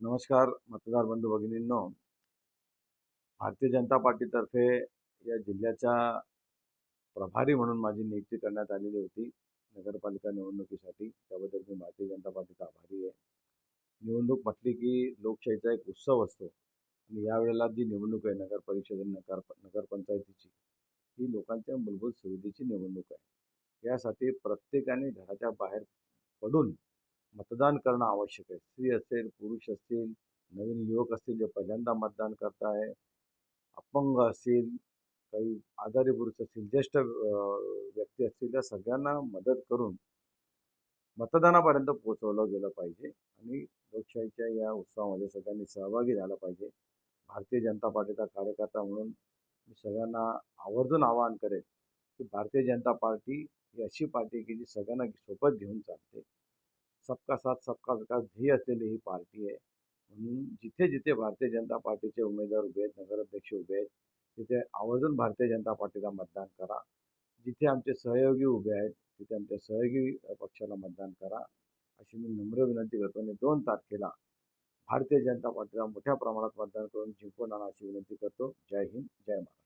नमस्कार मतदार बंधू भगिनींनो. भारतीय जनता पार्टीतर्फे या जिल्ह्याच्या प्रभारी म्हणून माझी नियुक्ती करण्यात आलेली होती नगरपालिका निवडणुकीसाठी. त्याबद्दल मी भारतीय जनता पार्टीचा आभारी आहे. निवडणूक म्हटली की लोकशाहीचा एक उत्सव असतो आणि यावेळेला जी निवडणूक आहे नगर परिषद आणि नगर नगरपंचायतीची ही लोकांच्या मूलभूत सुविधेची निवडणूक आहे. यासाठी प्रत्येकाने घराच्या बाहेर पडून मतदान करणं आवश्यक आहे. स्त्री असेल पुरुष असतील नवीन युवक असतील जे पहिल्यांदा मतदान करत आहे अपंग असतील काही आजारी पुरुष असतील ज्येष्ठ व्यक्ती असतील त्या सगळ्यांना मदत करून मतदानापर्यंत पोहोचवलं गेलं पाहिजे आणि लोकशाहीच्या या उत्सवामध्ये सगळ्यांनी सहभागी झालं पाहिजे. भारतीय जनता पार्टीचा कार्यकर्ता म्हणून मी सगळ्यांना आवर्जून आवाहन करेन की भारतीय जनता पार्टी ही अशी पार्टी आहे की जी सगळ्यांना सोबत घेऊन चालते. सबका साथ सबका विकास ध्येय असलेली ही पार्टी आहे. म्हणून जिथे जिथे भारतीय जनता पार्टीचे उमेदवार उभे आहेत नगराध्यक्ष उभे आहेत तिथे आवर्जून भारतीय जनता पार्टीला मतदान करा. जिथे आमचे सहयोगी उभे आहेत तिथे आमच्या सहयोगी पक्षाला मतदान करा. अशी मी नम्र विनंती करतो आणि दोन तारखेला भारतीय जनता पार्टीला मोठ्या प्रमाणात मतदान करून जिंकून आणा अशी विनंती करतो. जय हिंद जय महाराष्ट्र.